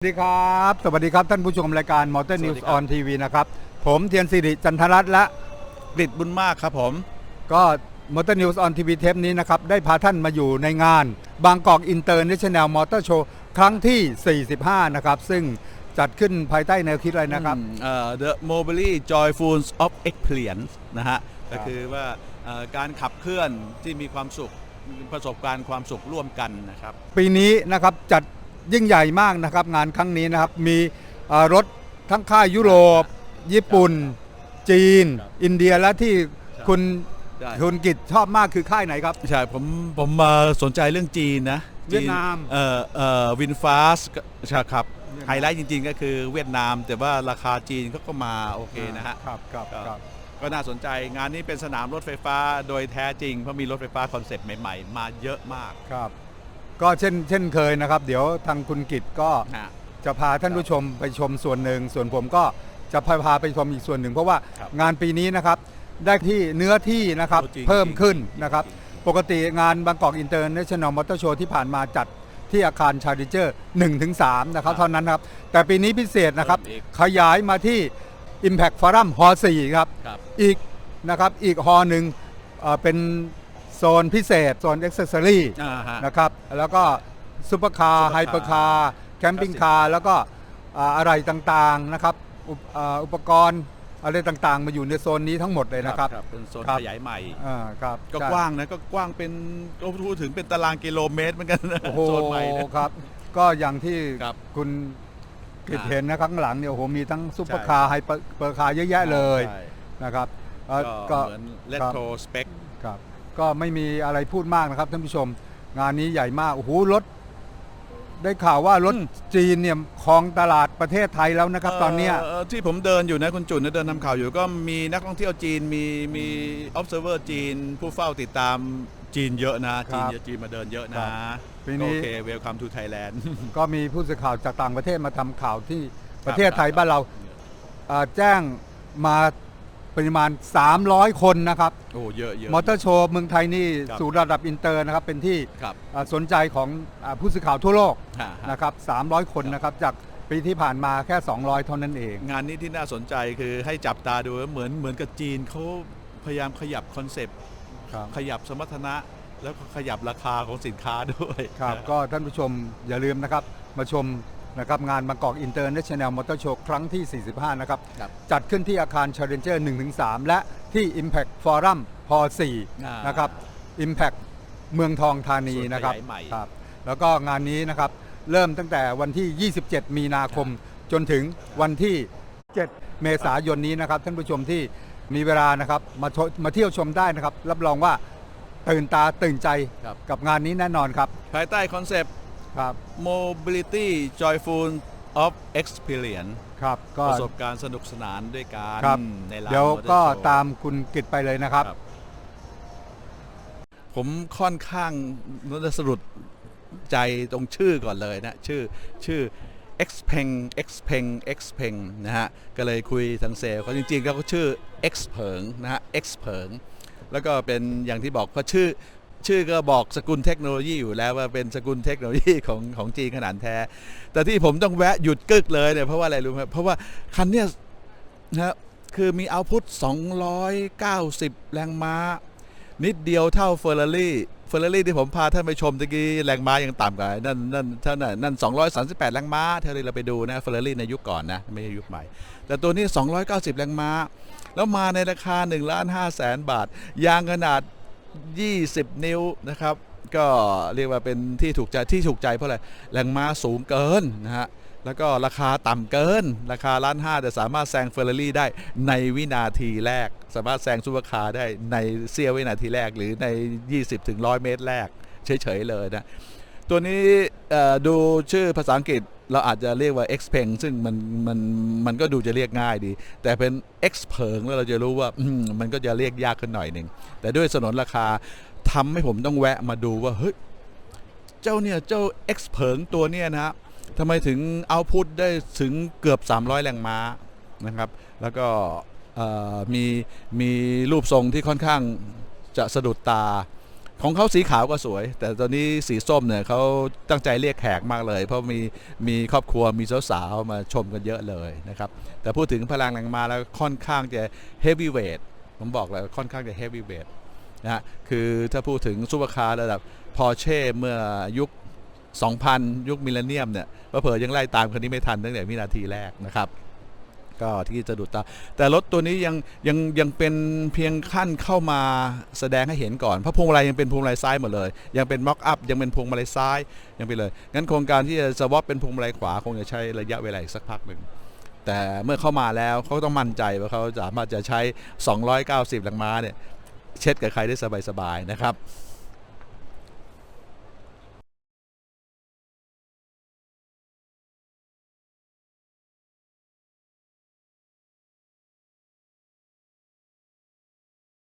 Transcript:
สวัสดีครับ สวัสดีครับ ท่านผู้ชมรายการ Motor สวั News สดีครับ on TV นะครับ ผมเทียนสิริจันทรัตน์และกริดบุญมากครับผม ก็ Motor News on TV เทปนี้นะครับ ได้พาท่านมาอยู่ในงานบางกอกอินเตอร์เนชั่นแนลมอเตอร์โชว์ครั้งที่ 45 นะครับ ซึ่งจัดขึ้นภายใต้แนวคิดอะไรนะครับอืมเอ่อ The Mobility Joyful of Experience นะฮะ ก็คือว่าเอ่อการขับเคลื่อนที่มีความสุขประสบการณ์ความสุขร่วมกันนะครับ ปีนี้นะครับจัด ยิ่งใหญ่มากนะครับ งานครั้งนี้นะครับ มีเอ่อรถทั้งค่ายยุโรป ญี่ปุ่น จีนครับอินเดียและที่ใช่คุณได้คุณกิตชอบมากคือค่ายไหนครับ ใช่ผมผมมาสนใจเรื่องจีนนะเวียดนามจีเอ่อเอ่อวินฟาสใช่ครับไฮไลท์จริงๆ ก็คือเวียดนาม แต่ว่าราคาจีนเขาก็มาโอเคนะฮะครับครับก็ครับก็น่าสนใจงานนี้เป็นสนามรถไฟฟ้าโดยแท้จริงเพราะมีรถไฟฟ้าคอนเซปต์ใหม่ ๆ มาเยอะมากครับ ก็เช่นเช่นเคยนะครับ เดี๋ยวทางคุณกิตก็ฮะ จะพาท่านผู้ชมไปชมส่วนหนึ่ง ส่วนผมก็จะพาพาไปชมอีกส่วนหนึ่ง เพราะว่าครับงานปีนี้นะครับได้ที่เนื้อที่นะครับโอ้จริงเพิ่มจริงขึ้นจริงนะครับ จริงปกติงานบางกอกอินเตอร์เนชั่นแนลมอเตอร์โชว์ที่ผ่านมาจัดที่อาคารชาริเจอร์1ถึง3นะครับ เท่านั้นครับ แต่ปีนี้พิเศษนะครับ เพิ่มอีก ขยายมาที่ Impact Forum ฮอ4ครับ ครับ อีกนะครับอีกฮอหนึ่งเอ่อเป็น โซนพิเศษ โซน e อ็กเซอรี่อ่าฮะ นะครับ แล้วก็ซุปเปอร์คาร์ซุปเปอร์คาร์ไฮเปอร์คาร์ แคมปิ้ง Classic คาร์ แล้วก็อ่าอะไรต่างๆนะครับอุปอ่าอุปกรณ์อะไรต่างๆ มาอยู่ในโซนนี้ทั้งหมดเลยนะครับเป็นโซนครับขยายใหม่ อ่าครับก็ใช่กว้างนะก็กว้างเป็นก็พูดถึงเป็นตารางกิโลเมตรเหมือนกันนะโอ้โหโซนใหม่นะ ครับ ก็อย่างที่ครับคุณกิตอ่าเห็นนะข้างหลังเนี่ยโอ้โหมีทั้งซุปเปอร์ใช่คาร์ไฮเปอร์คาร์เยอะแยะเลยใช่ นะครับเอ่อก็เหมือนเลตโทสเปค ครับ ก็ไม่มีอะไรพูดมากนะครับท่านผู้ชม งานนี้ใหญ่มากโอ้โหรถ ได้ข่าวว่ารถอืม จีนเนี่ยครองตลาดประเทศไทยแล้วนะครับ ตอนเนี้ย ที่ผมเดินอยู่นะคุณจุนนะเดินทำข่าวอยู่ก็มีนักท่องเที่ยวจีนมีมี observer จีน ผู้เฝ้าติดตามจีนเยอะนะครัจีนบเยอะจีนมาเดินเยอะครันะบปีนี้ โอเค welcome to Thailand ก็มีผู้สื่อข่าวจากต่างประเทศมาทำข่าวที่คปรับระเทศไทยบ้านเราเอ่อแจ้งมา ปริมาณ 300 คนนะครับ โอ้เยอะเยอะ มอเตอร์โชว์เมืองไทยนี่ครับสู่ระดับอินเตอร์นะครับ เป็นที่ครับเอ่อสนใจของอ่าผู้สื่อข่าวทั่วโลกฮะฮะ นะครับ 300 คนนะครับ จากปีที่ผ่านมาแค่ 200 เท่านั้นเอง งานนี้ที่น่าสนใจคือให้จับตาดูเหมือนเหมือนกับจีนเขาพยายามขยับคอนเซปต์ครับ ขยับสมรรถนะ แล้วก็ขยับราคาของสินค้าด้วยครับก็ท่านผู้ชมอย่าลืมนะครับ มาชม นะครับงานบางกอกอินเตอร์เนชั่นแนลมอเตอร์โชว์ครั้งที่ 45 นะครับ ครับจัดขึ้นที่อาคาร Challenger 1-3 และที่ Impact Forum พออ่า4นะครับ Impact เมืองทองธานีนะครับส่วนขยายใหม่ ครับ แล้วก็งานนี้นะครับ เริ่มตั้งแต่วันที่ 27 มีนาคม จนถึงวันที่ 7 เมษายนนี้นะครับ ท่านผู้ชมที่มีเวลานะครับมาชมมาเที่ยวชมได้นะครับ รับรองว่าตื่นตาตื่นใจครับ กับงานนี้แน่นอนครับ ภายใต้คอนเซปต์ ครับ mobility joyful of experience ครับ ก็ประสบการณ์สนุกสนานด้วยกันครับในร้าน เดี๋ยว Motor ก็ Show ตามคุณกิตไปเลยนะครับ ครับ ผมค่อนข้างน่าสะดุดใจตรงชื่อก่อนเลยนะ ชื่อชื่อ Xpeng Xpeng Xpeng นะฮะ ก็เลยคุยทางเซลล์เขาจริงๆเขาก็ชื่อ X เผิงนะฮะ X เผิง แล้วก็เป็นอย่างที่บอกเพราะชื่อ ชื่อก็บอกสกุลเทคโนโลยีอยู่แล้วว่าเป็นสกุลเทคโนโลยีของของจีนขนาดแท้ แต่ที่ผมต้องแวะหยุดกึกเลยเนี่ยเพราะว่าอะไรรู้ไหมเพราะว่าคันเนี้ยนะคือมีเอาพุท290 แรงม้า นิดเดียวเท่าเฟอร์รารี่เฟอร์รารี่ที่ผมพาท่านไปชมตะกี้แรงม้ายังต่ำกว่านั่นนั่นเท่านั้นนั่น 238 แรงม้าเท่าที่เราไปดูนะเฟอร์รารี่ในยุคก่อนนะ ไม่ใช่ยุคใหม่ แต่ตัวนี้ 290 แรงม้า แล้วมาในราคา1ล้าน5แสนบาท ยางขนาด 20 นิ้วนะครับ ก็เรียกว่าเป็นที่ถูกใจที่ถูกใจเพราะอะไรแรงม้าสูงเกินนะฮะแล้วก็ราคาต่ำเกิน ราคาล้านห้าแต่สามารถแซงเฟอร์รารี่ได้ในวินาทีแรก สามารถแซงซูเปอร์คาร์ได้ในเสี้ยววินาทีแรกหรือใน 20ถึง100 เมตรแรกเฉยๆเลยนะตัวนี้ดูชื่อภาษาอังกฤษ เราอาจจะเรียกว่า X p e n ซึ่งมันมันมันก็ดูจะเรียกง่ายดี แต่เป็น X เพิงแล้วเราจะรู้ว่ามมันก็จะเรียกยากขึ้นหน่อยหนึ่งแต่ด้วยสนนราคาทำให้ผมต้องแวะมาดูว่าเฮ้ยเจ้าเนี่ยเจ้า X เพิงตัวเนี่ยนะฮะทำไมถึงเอาพุทได้ถึงเกือบ 300 แรงม้านะครับ แล้วก็มีมีรูปทรงที่ค่อนข้างจะสะดุดตา ของเขาสีขาวก็สวย แต่ตอนนี้สีส้มเนี่ยเขาตั้งใจเรียกแขกมากเลย เพราะมีมีครอบครัวมีสาวๆมาชมกันเยอะเลยนะครับแต่พูดถึงพลังแรงมาแล้วค่อนข้างจะเฮฟวีเวทผมบอกเลยค่อนข้างจะเฮฟวีเวทนะฮะคือถ้าพูดถึงซูเปอร์คาร์ระดับพอเช่เมื่อยุค 2000 ยุคมิลเลนเนียมเนี่ยเผลอยังไล่ตามคันนี้ไม่ทันตั้งแต่วินาทีแรกนะครับ ก็ที่จะดูดตา แต่รถตัวนี้ยังยังยังเป็นเพียงขั้นเข้ามาแสดงให้เห็นก่อน เพราะพวงมาลัยยังเป็นพวงมาลัยซ้ายหมดเลย ยังเป็นม็อกอัพยังเป็นพวงมาลัยซ้ายยังไปเลย งั้นโครงการที่จะสวอปเป็นพวงมาลัยขวา คงจะใช้ระยะเวลาอีกสักพักหนึ่งแต่เมื่อเข้ามาแล้วเขาต้องมั่นใจว่าเขาสามารถจะใช้ 290แรงม้าเนี่ยเช็ดกับใครได้สบายๆนะครับ